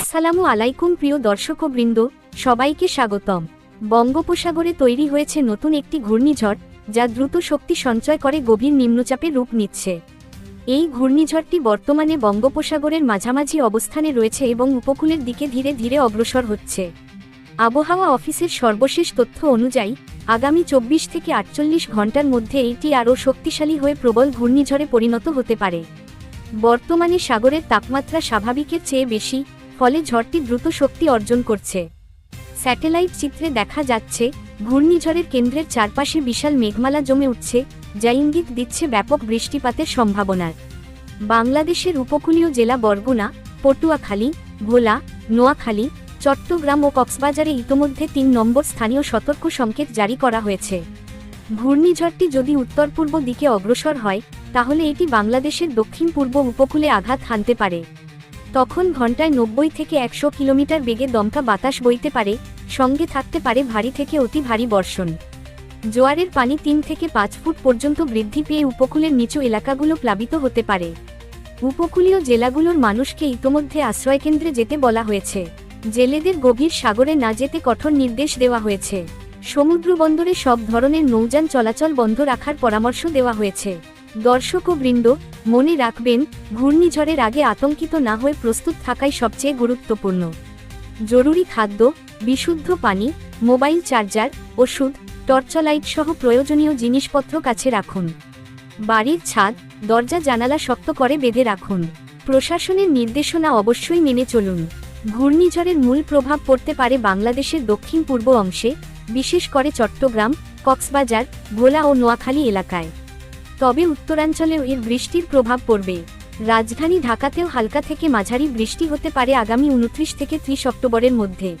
আসসালামু আলাইকুম প্রিয় দর্শকবৃন্দ, সবাইকে স্বাগতম। বঙ্গোপসাগরে তৈরি হয়েছে নতুন একটি ঘূর্ণিঝড়, যা দ্রুত শক্তি সঞ্চয় করে গভীর নিম্নচাপে রূপ নিচ্ছে। এই ঘূর্ণিঝড়টি বর্তমানে বঙ্গোপসাগরের মাঝামাঝি অবস্থানে রয়েছে এবং উপকূলের দিকে ধীরে ধীরে অগ্রসর হচ্ছে। আবহাওয়া অফিসের সর্বশেষ তথ্য অনুযায়ী আগামী চব্বিশ থেকে আটচল্লিশ ঘণ্টার মধ্যে এটি আরও শক্তিশালী হয়ে প্রবল ঘূর্ণিঝড়ে পরিণত হতে পারে। বর্তমানে সাগরের তাপমাত্রা স্বাভাবিকের চেয়ে বেশি, ফলে ঝড়টি দ্রুত শক্তি অর্জন করছে। স্যাটেলাইট চিত্রে দেখা যাচ্ছে, ঘূর্ণিঝড়ের কেন্দ্রের চারপাশে বিশাল মেঘমালা জমে উঠছে, যা ইঙ্গিত দিচ্ছে ব্যাপক বৃষ্টিপাতের সম্ভাবনার বাংলাদেশের উপকূলীয় জেলা বরগুনা, পটুয়াখালী, ভোলা, নোয়াখালী চট্টগ্রাম ও কক্সবাজারে ইতোমধ্যে তিন নম্বর স্থানীয় সতর্ক সংকেত জারি করা হয়েছে। ঘূর্ণিঝড়টি যদি উত্তর পূর্ব দিকে অগ্রসর হয়, তাহলে এটি বাংলাদেশের দক্ষিণ পূর্ব উপকূলে আঘাত হানতে পারে। তখন ঘন্টায় নব্বই থেকে একশো কিলোমিটার বেগে দমকা বাতাস বইতে পারে, সঙ্গে থাকতে পারে ভারী থেকে অতি ভারী বর্ষণ। জোয়ারের পানি তিন থেকে পাঁচ ফুট পর্যন্ত বৃদ্ধি পেয়ে উপকূলের নিচু এলাকাগুলো প্লাবিত হতে পারে। উপকূলীয় জেলাগুলোর মানুষকে ইতোমধ্যে আশ্রয়কেন্দ্রে যেতে বলা হয়েছে। জেলেদের গভীর সাগরে না যেতে কঠোর নির্দেশ দেওয়া হয়েছে। সমুদ্র বন্দরে সব ধরনের নৌযান চলাচল বন্ধ রাখার পরামর্শ দেওয়া হয়েছে। দর্শক ও বৃন্দ, মনে রাখবেন, ঘূর্ণিঝড়ের আগে আতঙ্কিত না হয়ে প্রস্তুত থাকাই সবচেয়ে গুরুত্বপূর্ণ। জরুরি খাদ্য, বিশুদ্ধ পানি, মোবাইল চার্জার, ওষুধ, টর্চলাইট সহ প্রয়োজনীয় জিনিসপত্র কাছে রাখুন। বাড়ির ছাদ, দরজা জানালা শক্ত করে বেঁধে রাখুন। প্রশাসনের নির্দেশনা অবশ্যই মেনে চলুন। ঘূর্ণিঝড়ের মূল প্রভাব পড়তে পারে বাংলাদেশের দক্ষিণ পূর্ব অংশে, বিশেষ করে চট্টগ্রাম, কক্সবাজার, ভোলা ও নোয়াখালী এলাকায়। তবে উত্তরাঞ্চলেও এর বৃষ্টির প্রভাব পড়বে। রাজধানী ঢাকাতেও হালকা থেকে মাঝারি বৃষ্টি হতে পারে আগামী উনত্রিশ থেকে ত্রিশ অক্টোবরের মধ্যে।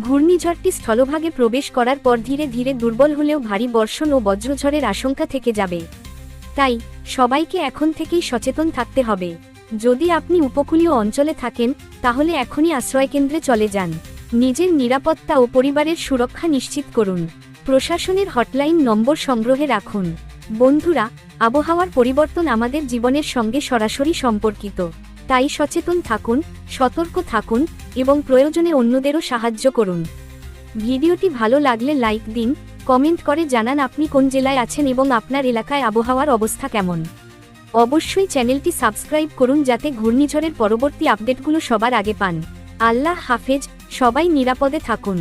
ঘূর্ণিঝড়টি স্থলভাগে প্রবেশ করার পর ধীরে ধীরে দুর্বল হলেও ভারী বর্ষণ ও বজ্রঝড়ের আশঙ্কা থেকে যাবে। তাই, সবাইকে এখন থেকেই সচেতন থাকতে হবে। যদি আপনি উপকূলীয় অঞ্চলে থাকেন, তাহলে এখনই আশ্রয়কেন্দ্রে চলে যান। নিজের নিরাপত্তা ও পরিবারের সুরক্ষা নিশ্চিত করুন। প্রশাসনের হটলাইন নম্বর সংগ্রহে রাখুন। বন্ধুরা, আবহাওয়ার পরিবর্তন আমাদের জীবনের সঙ্গে সরাসরি সম্পর্কিত। তাই সচেতন থাকুন, সতর্ক থাকুন এবং প্রয়োজনে অন্যদেরও সাহায্য করুন। ভিডিওটি ভালো লাগলে লাইক দিন, কমেন্ট করে জানান আপনি কোন জেলায় আছেন এবং আপনার এলাকায় আবহাওয়ার অবস্থা কেমন। অবশ্যই চ্যানেলটি সাবস্ক্রাইব করুন যাতে ঘূর্ণিঝড়ের পরবর্তী আপডেটগুলো সবার আগে পান। আল্লাহ হাফেজ, সবাই নিরাপদে থাকুন।